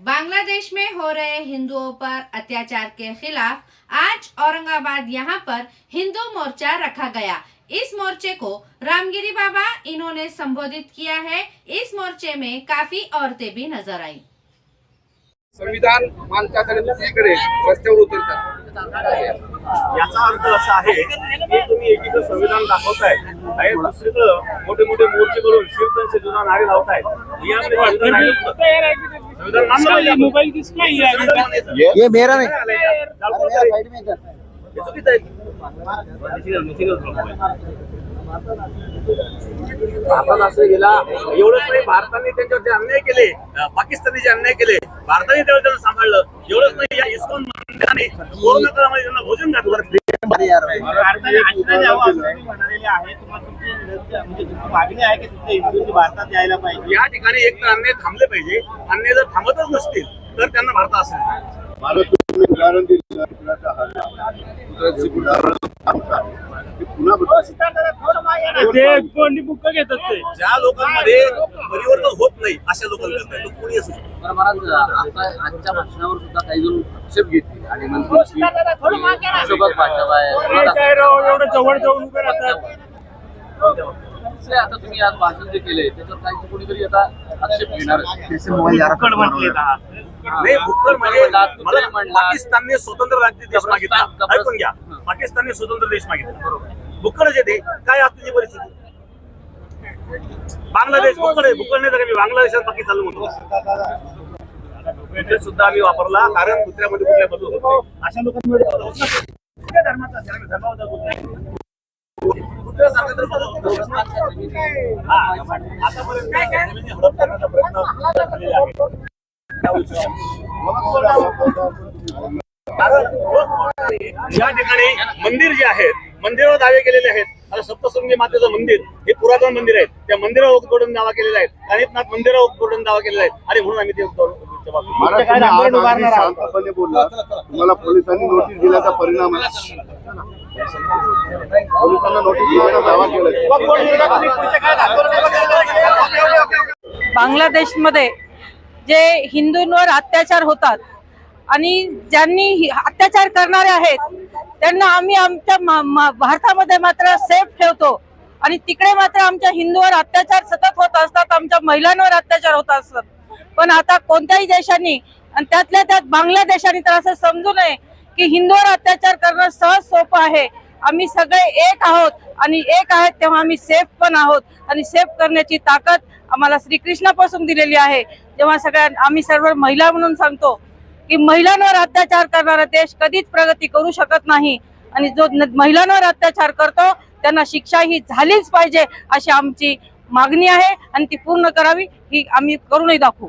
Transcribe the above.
बांग्लादेश में हो रहे हिंदुओं पर अत्याचार के खिलाफ आज औरंगाबाद यहाँ पर हिंदू मोर्चा रखा गया। इस मोर्चे को रामगिरी बाबा इन्होंने संबोधित किया है। इस मोर्चे में काफी औरतें भी नजर आई। संविधान मानतात आणि दुसरीकडे रस्त्यावर उतरतात। याचा अर्थ असा आहे की तुम्ही एकीकडे संविधान दाखवताय आणि दुसरीकडे मोठे मोठे मोर्चे करून कीर्तन सुद्धा नारे लावताय. यामध्ये मोबाइल किसका ही है. ये मेरा नहीं चालतं तरी. भारतात असं गेला एवढंच नाही भारताने त्यांच्यावरती अन्याय केले अं, पाकिस्तानने जे अन्याय केले भारताने त्यावेळी त्यांना सांभाळलं एवढंच नाही या इस्कॉन मंदिराने कोरोना काळामध्ये त्यांना भोजन घातलं. आश्रय म्हणजे तुमची मागणी आहे की तुमच्या हिंदूंनी भारतात यायला पाहिजे? या ठिकाणी एक तर अन्याय थांबले पाहिजे अन्याय जर थांबतच नसतील तर त्यांना भारतात असेल भारत तुम्ही उदाहरण दिलं ते कोणी बुक घेतात ते. ज्या लोकांमध्ये परिवर्तन होत नाही अशा लोकांकडे तो कोणी असू शकतो. बरं मला आता आजच्या भाषणावर सुद्धा काही जण आक्षेप घेतले. आणि म्हणतील की हिशोबात भाषा आहे एवढं जवळ जाऊन उभे राहतात. ते आता तुम्ही आज भाषण जे केले त्याच्यावर काही कोणीतरी आता आक्षेप घेणार फुकट म्हटले का नाही भुक्कड म्हणजे. पाकिस्तानने स्वतंत्र राज्य देश मागितला. कब्रस्तान- ऐकून घ्या. पाकिस्तानने स्वतंत्र देश मागितला. भुक्कडच येते काय आज तुझी परिस्थिती? बांगलादेश भुक्कड आहे भुक्कड नाही तर मी बांगलादेशात बाकी चालू म्हणतो सुद्धा आम्ही वापरला कारण कुत्र्यामध्ये कुठल्या बदल होतो नाही. अशा लोकांमध्ये धर्माचा प्रयत्न कारण या ठिकाणी मंदिर जे आहेत मंदिरावर दावे केलेले आहेत. आता सप्तशृंगी मातेचं मंदिर हे पुरातन मंदिर आहे त्या मंदिरावर उद्घाटन दावा केलेला आहे. गणितनाथ मंदिरावर उद्घाटन दावा केलेला आहे. आणि म्हणून आम्ही ते तुम्हाला पोलिसांनी नोटीस दिल्याचा परिणाम आहे. पोलिसांना नोटीस दिल्याचा दावा केला बांगलादेशमध्ये जे हिंदूंवर अत्याचार होतात आणि ज्यांनी अत्याचार करणारे आहेत त्यांना आम्ही आमच्या मा- भारतामध्ये मात्र सेफ ठेवतो. आणि तिकडे मात्र आमच्या हिंदूवर अत्याचार सतत होत असतात आमच्या महिलांवर अत्याचार होत असतात. पण आता कोणत्याही देशांनी आणि त्यातल्या त्यात बांगलादेशाने तर असं समजू नये की हिंदूवर अत्याचार करणं सहज सोपं आहे. आम्ही सगळे एक आहोत आणि एक आहेत तेव्हा आम्ही सेफ पण आहोत. आणि सेफ करण्याची ताकद आम्हाला श्रीकृष्णापासून दिलेली आहे. जेव्हा सगळ्या आम्ही सर्व महिला म्हणून सांगतो की महिलांवर अत्याचार करणारा देश कधीच प्रगती करू शकत नाही. आणि जो न- महिलांवर अत्याचार करतो त्यांना शिक्षा ही झालीच पाहिजे अशी आमची मागणी आहे. आणि ती पूर्ण करावी ही आम्ही करूनही दाखवू.